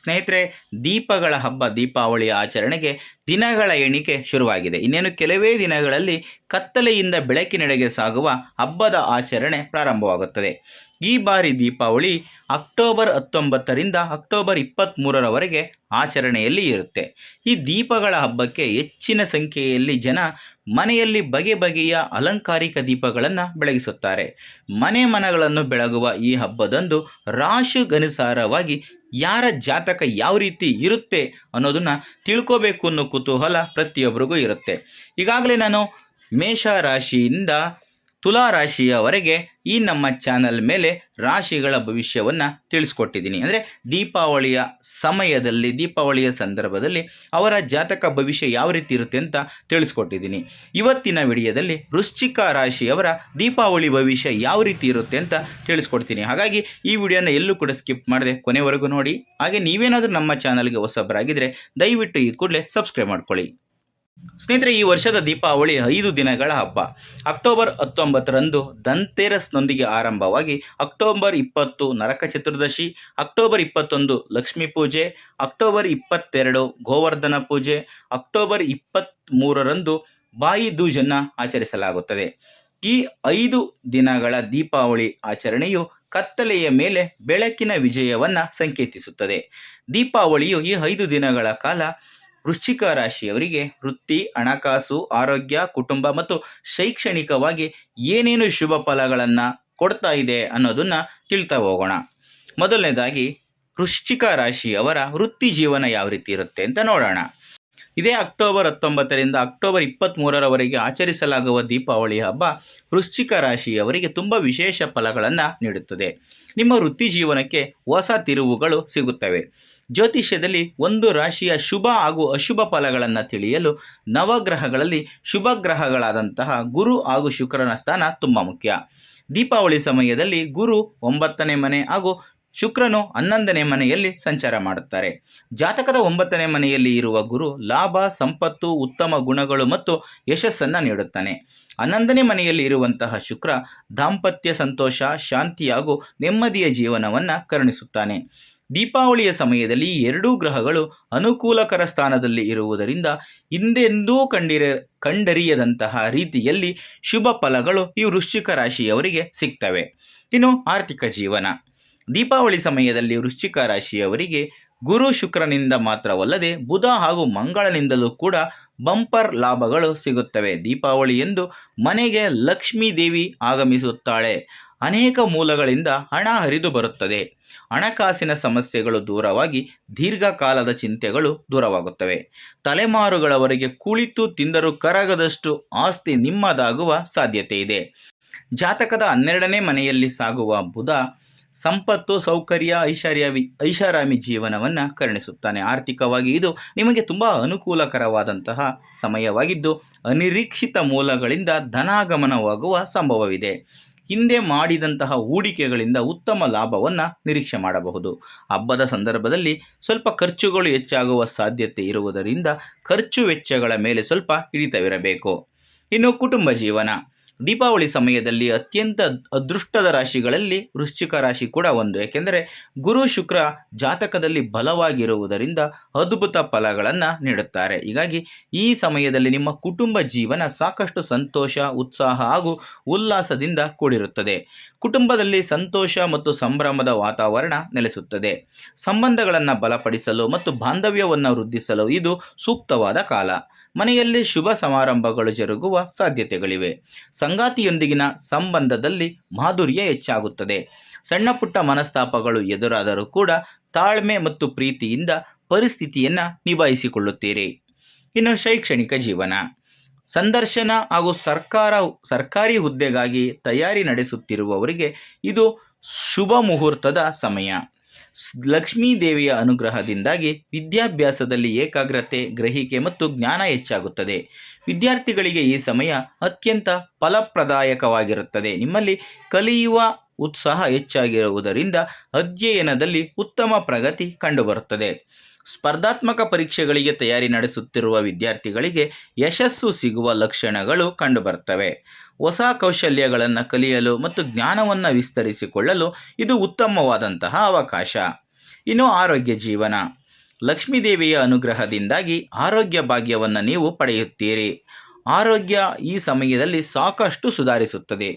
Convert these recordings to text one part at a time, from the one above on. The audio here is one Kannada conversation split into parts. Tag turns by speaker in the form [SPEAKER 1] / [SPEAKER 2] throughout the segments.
[SPEAKER 1] ಸ್ನೇಹಿತರೆ, ದೀಪಗಳ ಹಬ್ಬ ದೀಪಾವಳಿ ಆಚರಣೆಗೆ ದಿನಗಳ ಎಣಿಕೆ ಶುರುವಾಗಿದೆ. ಇನ್ನೇನು ಕೆಲವೇ ದಿನಗಳಲ್ಲಿ ಕತ್ತಲೆಯಿಂದ ಬೆಳಕಿನೆಡೆಗೆ ಸಾಗುವ ಹಬ್ಬದ ಆಚರಣೆ ಪ್ರಾರಂಭವಾಗುತ್ತದೆ. ಈ ಬಾರಿ ದೀಪಾವಳಿ ಅಕ್ಟೋಬರ್ ಹತ್ತೊಂಬತ್ತರಿಂದ ಅಕ್ಟೋಬರ್ ಇಪ್ಪತ್ತ್ಮೂರರವರೆಗೆ ಆಚರಣೆಯಲ್ಲಿ ಇರುತ್ತೆ. ಈ ದೀಪಗಳ ಹಬ್ಬಕ್ಕೆ ಹೆಚ್ಚಿನ ಸಂಖ್ಯೆಯಲ್ಲಿ ಜನ ಮನೆಯಲ್ಲಿ ಬಗೆ ಬಗೆಯ ಅಲಂಕಾರಿಕ ದೀಪಗಳನ್ನು ಬೆಳಗಿಸುತ್ತಾರೆ. ಮನೆ ಮನಗಳನ್ನು ಬೆಳಗುವ ಈ ಹಬ್ಬದಂದು ರಾಶಿಗನುಸಾರವಾಗಿ ಯಾರ ಜಾತಕ ಯಾವ ರೀತಿ ಇರುತ್ತೆ ಅನ್ನೋದನ್ನು ತಿಳ್ಕೋಬೇಕು ಅನ್ನೋ ಕುತೂಹಲ ಪ್ರತಿಯೊಬ್ಬರಿಗೂ ಇರುತ್ತೆ. ಈಗಾಗಲೇ ನಾನು ಮೇಷ ರಾಶಿಯಿಂದ ತುಲಾ ರಾಶಿಯವರೆಗೆ ಈ ನಮ್ಮ ಚಾನಲ್ ಮೇಲೆ ರಾಶಿಗಳ ಭವಿಷ್ಯವನ್ನು ತಿಳಿಸ್ಕೊಟ್ಟಿದ್ದೀನಿ. ಅಂದರೆ ದೀಪಾವಳಿಯ ಸಮಯದಲ್ಲಿ, ದೀಪಾವಳಿಯ ಸಂದರ್ಭದಲ್ಲಿ ಅವರ ಜಾತಕ ಭವಿಷ್ಯ ಯಾವ ರೀತಿ ಇರುತ್ತೆ ಅಂತ ತಿಳಿಸ್ಕೊಟ್ಟಿದ್ದೀನಿ. ಇವತ್ತಿನ ವಿಡಿಯೋದಲ್ಲಿ ವೃಶ್ಚಿಕ ರಾಶಿಯವರ ದೀಪಾವಳಿ ಭವಿಷ್ಯ ಯಾವ ರೀತಿ ಇರುತ್ತೆ ಅಂತ ತಿಳಿಸ್ಕೊಡ್ತೀನಿ. ಹಾಗಾಗಿ ಈ ವಿಡಿಯೋನ ಎಲ್ಲೂ ಕೂಡ ಸ್ಕಿಪ್ ಮಾಡದೆ ಕೊನೆವರೆಗೂ ನೋಡಿ. ಹಾಗೆ ನೀವೇನಾದರೂ ನಮ್ಮ ಚಾನಲ್ಗೆ ಹೊಸಬರಾಗಿದ್ದರೆ ದಯವಿಟ್ಟು ಈ ಕೂಡಲೇ ಸಬ್ಸ್ಕ್ರೈಬ್ ಮಾಡ್ಕೊಳ್ಳಿ. ಸ್ನೇಹಿತರೆ, ಈ ವರ್ಷದ ದೀಪಾವಳಿ ಐದು ದಿನಗಳ ಹಬ್ಬ. ಅಕ್ಟೋಬರ್ ಹತ್ತೊಂಬತ್ತರಂದು ಧನ್ತೆರಸ್ನೊಂದಿಗೆ ಆರಂಭವಾಗಿ ಅಕ್ಟೋಬರ್ ಇಪ್ಪತ್ತು ನರಕ ಚತುರ್ದಶಿ, ಅಕ್ಟೋಬರ್ ಇಪ್ಪತ್ತೊಂದು ಲಕ್ಷ್ಮೀ ಪೂಜೆ, ಅಕ್ಟೋಬರ್ ಇಪ್ಪತ್ತೆರಡು ಗೋವರ್ಧನ ಪೂಜೆ, ಅಕ್ಟೋಬರ್ ಇಪ್ಪತ್ತ್ಮೂರರಂದು ಬಾಯಿ ದೂಜನ್ನು ಆಚರಿಸಲಾಗುತ್ತದೆ. ಈ ಐದು ದಿನಗಳ ದೀಪಾವಳಿ ಆಚರಣೆಯು ಕತ್ತಲೆಯ ಮೇಲೆ ಬೆಳಕಿನ ವಿಜಯವನ್ನು ಸಂಕೇತಿಸುತ್ತದೆ. ದೀಪಾವಳಿಯು ಈ ಐದು ದಿನಗಳ ಕಾಲ ವೃಶ್ಚಿಕ ರಾಶಿಯವರಿಗೆ ವೃತ್ತಿ, ಹಣಕಾಸು, ಆರೋಗ್ಯ, ಕುಟುಂಬ ಮತ್ತು ಶೈಕ್ಷಣಿಕವಾಗಿ ಏನೇನು ಶುಭ ಫಲಗಳನ್ನು ಕೊಡ್ತಾ ಇದೆ ಅನ್ನೋದನ್ನು ತಿಳ್ತಾ ಹೋಗೋಣ. ಮೊದಲನೇದಾಗಿ, ವೃಶ್ಚಿಕ ರಾಶಿಯವರ ವೃತ್ತಿ ಜೀವನ ಯಾವ ರೀತಿ ಇರುತ್ತೆ ಅಂತ ನೋಡೋಣ. ಇದೇ ಅಕ್ಟೋಬರ್ ಹತ್ತೊಂಬತ್ತರಿಂದ ಅಕ್ಟೋಬರ್ ಇಪ್ಪತ್ತ್ಮೂರರವರೆಗೆ ಆಚರಿಸಲಾಗುವ ದೀಪಾವಳಿ ಹಬ್ಬ ವೃಶ್ಚಿಕ ರಾಶಿಯವರಿಗೆ ತುಂಬ ವಿಶೇಷ ಫಲಗಳನ್ನು ನೀಡುತ್ತದೆ. ನಿಮ್ಮ ವೃತ್ತಿ ಜೀವನಕ್ಕೆ ಹೊಸ ತಿರುವುಗಳು ಸಿಗುತ್ತವೆ. ಜ್ಯೋತಿಷ್ಯದಲ್ಲಿ ಒಂದು ರಾಶಿಯ ಶುಭ ಹಾಗೂ ಅಶುಭ ಫಲಗಳನ್ನು ತಿಳಿಯಲು ನವಗ್ರಹಗಳಲ್ಲಿ ಶುಭ ಗ್ರಹಗಳಾದಂತಹ ಗುರು ಹಾಗೂ ಶುಕ್ರನ ಸ್ಥಾನ ತುಂಬ ಮುಖ್ಯ. ದೀಪಾವಳಿ ಸಮಯದಲ್ಲಿ ಗುರು ಒಂಬತ್ತನೇ ಮನೆ ಹಾಗೂ ಶುಕ್ರನು ಹನ್ನೊಂದನೇ ಮನೆಯಲ್ಲಿ ಸಂಚಾರ ಮಾಡುತ್ತಾರೆ. ಜಾತಕದ ಒಂಬತ್ತನೇ ಮನೆಯಲ್ಲಿ ಇರುವ ಗುರು ಲಾಭ, ಸಂಪತ್ತು, ಉತ್ತಮ ಗುಣಗಳು ಮತ್ತು ಯಶಸ್ಸನ್ನು ನೀಡುತ್ತಾನೆ. ಹನ್ನೊಂದನೇ ಮನೆಯಲ್ಲಿ ಇರುವಂತಹ ಶುಕ್ರ ದಾಂಪತ್ಯ ಸಂತೋಷ, ಶಾಂತಿ ಹಾಗೂ ನೆಮ್ಮದಿಯ ಜೀವನವನ್ನು ಕರುಣಿಸುತ್ತಾನೆ. ದೀಪಾವಳಿಯ ಸಮಯದಲ್ಲಿ ಎರಡೂ ಗ್ರಹಗಳು ಅನುಕೂಲಕರ ಸ್ಥಾನದಲ್ಲಿ ಇರುವುದರಿಂದ ಹಿಂದೆಂದೂ ಕಂಡಿರ, ಕಂಡರಿಯದಂತಹ ರೀತಿಯಲ್ಲಿ ಶುಭ ಫಲಗಳು ಈ ವೃಶ್ಚಿಕ ರಾಶಿಯವರಿಗೆ ಸಿಗ್ತವೆ. ಇನ್ನು ಆರ್ಥಿಕ ಜೀವನ. ದೀಪಾವಳಿ ಸಮಯದಲ್ಲಿ ವೃಶ್ಚಿಕ ರಾಶಿಯವರಿಗೆ ಗುರು ಶುಕ್ರನಿಂದ ಮಾತ್ರವಲ್ಲದೆ ಬುಧ ಹಾಗೂ ಮಂಗಳನಿಂದಲೂ ಕೂಡ ಬಂಪರ್ ಲಾಭಗಳು ಸಿಗುತ್ತವೆ. ದೀಪಾವಳಿ ಎಂದು ಮನೆಗೆ ಲಕ್ಷ್ಮೀ ದೇವಿ ಆಗಮಿಸುತ್ತಾಳೆ. ಅನೇಕ ಮೂಲಗಳಿಂದ ಹಣ ಹರಿದು ಬರುತ್ತದೆ. ಹಣಕಾಸಿನ ಸಮಸ್ಯೆಗಳು ದೂರವಾಗಿ ದೀರ್ಘಕಾಲದ ಚಿಂತೆಗಳು ದೂರವಾಗುತ್ತವೆ. ತಲೆಮಾರುಗಳವರೆಗೆ ಕುಳಿತು ತಿಂದರೂ ಕರಗದಷ್ಟು ಆಸ್ತಿ ನಿಮ್ಮದಾಗುವ ಸಾಧ್ಯತೆ ಇದೆ ಜಾತಕದ ಹನ್ನೆರಡನೇ ಮನೆಯಲ್ಲಿ ಸಾಗುವ ಬುಧ ಸಂಪತ್ತು, ಸೌಕರ್ಯ ಐಷಾರ್ಯಾವಿ ಐಷಾರಾಮಿ ಜೀವನವನ್ನು ಕರುಣಿಸುತ್ತಾನೆ. ಆರ್ಥಿಕವಾಗಿ ಇದು ನಿಮಗೆ ತುಂಬ ಅನುಕೂಲಕರವಾದಂತಹ ಸಮಯವಾಗಿದ್ದು, ಅನಿರೀಕ್ಷಿತ ಮೂಲಗಳಿಂದ ಧನಾಗಮನವಾಗುವ ಸಂಭವವಿದೆ. ಹಿಂದೆ ಮಾಡಿದಂತಹ ಹೂಡಿಕೆಗಳಿಂದ ಉತ್ತಮ ಲಾಭವನ್ನು ನಿರೀಕ್ಷೆ ಮಾಡಬಹುದು. ಹಬ್ಬದ ಸಂದರ್ಭದಲ್ಲಿ ಸ್ವಲ್ಪ ಖರ್ಚುಗಳು ಹೆಚ್ಚಾಗುವ ಸಾಧ್ಯತೆ ಇರುವುದರಿಂದ ಖರ್ಚು ವೆಚ್ಚಗಳ ಮೇಲೆ ಸ್ವಲ್ಪ ಹಿಡಿತವಿರಬೇಕು. ಇನ್ನು ಕುಟುಂಬ ಜೀವನ. ದೀಪಾವಳಿ ಸಮಯದಲ್ಲಿ ಅತ್ಯಂತ ಅದೃಷ್ಟದ ರಾಶಿಗಳಲ್ಲಿ ವೃಶ್ಚಿಕ ರಾಶಿ ಕೂಡ ಒಂದು. ಏಕೆಂದರೆ ಗುರು ಶುಕ್ರ ಜಾತಕದಲ್ಲಿ ಬಲವಾಗಿರುವುದರಿಂದ ಅದ್ಭುತ ಫಲಗಳನ್ನು ನೀಡುತ್ತಾರೆ. ಹೀಗಾಗಿ ಈ ಸಮಯದಲ್ಲಿ ನಿಮ್ಮ ಕುಟುಂಬ ಜೀವನ ಸಾಕಷ್ಟು ಸಂತೋಷ, ಉತ್ಸಾಹ ಹಾಗೂ ಉಲ್ಲಾಸದಿಂದ ಕೂಡಿರುತ್ತದೆ. ಕುಟುಂಬದಲ್ಲಿ ಸಂತೋಷ ಮತ್ತು ಸಂಭ್ರಮದ ವಾತಾವರಣ ನೆಲೆಸುತ್ತದೆ. ಸಂಬಂಧಗಳನ್ನು ಬಲಪಡಿಸಲು ಮತ್ತು ಬಾಂಧವ್ಯವನ್ನು ವೃದ್ಧಿಸಲು ಇದು ಸೂಕ್ತವಾದ ಕಾಲ. ಮನೆಯಲ್ಲಿ ಶುಭ ಸಮಾರಂಭಗಳು ಜರುಗುವ ಸಾಧ್ಯತೆಗಳಿವೆ. ಸಂಗಾತಿಯೊಂದಿಗಿನ ಸಂಬಂಧದಲ್ಲಿ ಮಾಧುರ್ಯ ಹೆಚ್ಚಾಗುತ್ತದೆ. ಸಣ್ಣ ಪುಟ್ಟ ಮನಸ್ತಾಪಗಳು ಎದುರಾದರೂ ಕೂಡ ತಾಳ್ಮೆ ಮತ್ತು ಪ್ರೀತಿಯಿಂದ ಪರಿಸ್ಥಿತಿಯನ್ನು ನಿಭಾಯಿಸಿಕೊಳ್ಳುತ್ತೀರಿ. ಇನ್ನು ಶೈಕ್ಷಣಿಕ ಜೀವನ. ಸಂದರ್ಶನ ಹಾಗೂ ಸರ್ಕಾರ, ಸರ್ಕಾರಿ ಹುದ್ದೆಗಾಗಿ ತಯಾರಿ ನಡೆಸುತ್ತಿರುವವರಿಗೆ ಇದು ಶುಭ ಮುಹೂರ್ತದ ಸಮಯ. ಲಕ್ಷ್ಮೀ ದೇವಿಯ ಅನುಗ್ರಹದಿಂದಾಗಿ ವಿದ್ಯಾಭ್ಯಾಸದಲ್ಲಿ ಏಕಾಗ್ರತೆ, ಗ್ರಹಿಕೆ ಮತ್ತು ಜ್ಞಾನ ಹೆಚ್ಚಾಗುತ್ತದೆ. ವಿದ್ಯಾರ್ಥಿಗಳಿಗೆ ಈ ಸಮಯ ಅತ್ಯಂತ ಫಲಪ್ರದಾಯಕವಾಗಿರುತ್ತದೆ. ನಿಮ್ಮಲ್ಲಿ ಕಲಿಯುವ ಉತ್ಸಾಹ ಹೆಚ್ಚಾಗಿರುವುದರಿಂದ ಅಧ್ಯಯನದಲ್ಲಿ ಉತ್ತಮ ಪ್ರಗತಿ ಕಂಡುಬರುತ್ತದೆ. ಸ್ಪರ್ಧಾತ್ಮಕ ಪರೀಕ್ಷೆಗಳಿಗೆ ತಯಾರಿ ನಡೆಸುತ್ತಿರುವ ವಿದ್ಯಾರ್ಥಿಗಳಿಗೆ ಯಶಸ್ಸು ಸಿಗುವ ಲಕ್ಷಣಗಳು ಕಂಡುಬರ್ತವೆ ಹೊಸ ಕೌಶಲ್ಯಗಳನ್ನು ಕಲಿಯಲು ಮತ್ತು ಜ್ಞಾನವನ್ನು ವಿಸ್ತರಿಸಿಕೊಳ್ಳಲು ಇದು ಉತ್ತಮವಾದಂತಹ ಅವಕಾಶ. ಇನ್ನು ಆರೋಗ್ಯ ಜೀವನ. ಲಕ್ಷ್ಮೀದೇವಿಯ ಅನುಗ್ರಹದಿಂದಾಗಿ ಆರೋಗ್ಯ ಭಾಗ್ಯವನ್ನು ನೀವು ಪಡೆಯುತ್ತೀರಿ. ಆರೋಗ್ಯ ಈ ಸಮಯದಲ್ಲಿ ಸಾಕಷ್ಟು ಸುಧಾರಿಸುತ್ತದೆ.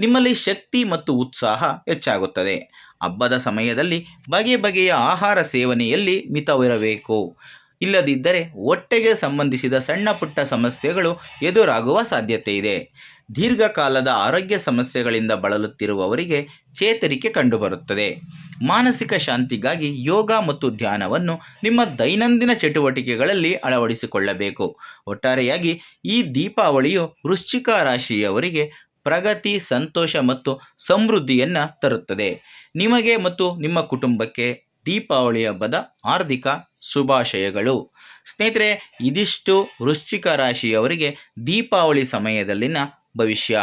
[SPEAKER 1] ನಿಮ್ಮಲ್ಲಿ ಶಕ್ತಿ ಮತ್ತು ಉತ್ಸಾಹ ಹೆಚ್ಚಾಗುತ್ತದೆ. ಹಬ್ಬದ ಸಮಯದಲ್ಲಿ ಬಗೆ ಬಗೆಯ ಆಹಾರ ಸೇವನೆಯಲ್ಲಿ ಮಿತವಿರಬೇಕು. ಇಲ್ಲದಿದ್ದರೆ ಹೊಟ್ಟೆಗೆ ಸಂಬಂಧಿಸಿದ ಸಣ್ಣ ಪುಟ್ಟ ಸಮಸ್ಯೆಗಳು ಎದುರಾಗುವ ಸಾಧ್ಯತೆ ಇದೆ. ದೀರ್ಘಕಾಲದ ಆರೋಗ್ಯ ಸಮಸ್ಯೆಗಳಿಂದ ಬಳಲುತ್ತಿರುವವರಿಗೆ ಚೇತರಿಕೆ ಕಂಡುಬರುತ್ತದೆ. ಮಾನಸಿಕ ಶಾಂತಿಗಾಗಿ ಯೋಗ ಮತ್ತು ಧ್ಯಾನವನ್ನು ನಿಮ್ಮ ದೈನಂದಿನ ಚಟುವಟಿಕೆಗಳಲ್ಲಿ ಅಳವಡಿಸಿಕೊಳ್ಳಬೇಕು. ಒಟ್ಟಾರೆಯಾಗಿ ಈ ದೀಪಾವಳಿಯು ವೃಶ್ಚಿಕ ರಾಶಿಯವರಿಗೆ ಪ್ರಗತಿ, ಸಂತೋಷ ಮತ್ತು ಸಮೃದ್ಧಿಯನ್ನು ತರುತ್ತದೆ. ನಿಮಗೆ ಮತ್ತು ನಿಮ್ಮ ಕುಟುಂಬಕ್ಕೆ ದೀಪಾವಳಿ ಹಬ್ಬದ ಹಾರ್ದಿಕ ಶುಭಾಶಯಗಳು. ಸ್ನೇಹಿತರೆ, ಇದಿಷ್ಟು ವೃಶ್ಚಿಕ ರಾಶಿಯವರಿಗೆ ದೀಪಾವಳಿ ಸಮಯದಲ್ಲಿನ ಭವಿಷ್ಯ.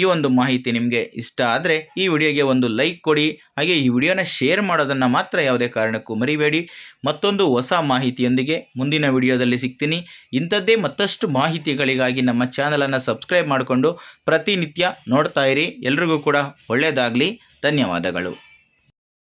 [SPEAKER 1] ಈ ಒಂದು ಮಾಹಿತಿ ನಿಮಗೆ ಇಷ್ಟ ಆದರೆ ಈ ವಿಡಿಯೋಗೆ ಒಂದು ಲೈಕ್ ಕೊಡಿ. ಹಾಗೆ ಈ ವಿಡಿಯೋನ ಶೇರ್ ಮಾಡೋದನ್ನು ಮಾತ್ರ ಯಾವುದೇ ಕಾರಣಕ್ಕೂ ಮರಿಬೇಡಿ. ಮತ್ತೊಂದು ಹೊಸ ಮಾಹಿತಿಯೊಂದಿಗೆ ಮುಂದಿನ ವಿಡಿಯೋದಲ್ಲಿ ಸಿಗ್ತೀನಿ. ಇಂಥದ್ದೇ ಮತ್ತಷ್ಟು ಮಾಹಿತಿಗಳಿಗಾಗಿ ನಮ್ಮ ಚಾನಲನ್ನು ಸಬ್ಸ್ಕ್ರೈಬ್ ಮಾಡಿಕೊಂಡು ಪ್ರತಿನಿತ್ಯ ನೋಡ್ತಾ ಇರಿ. ಎಲ್ರಿಗೂ ಕೂಡ ಒಳ್ಳೆಯದಾಗಲಿ ಧನ್ಯವಾದಗಳು.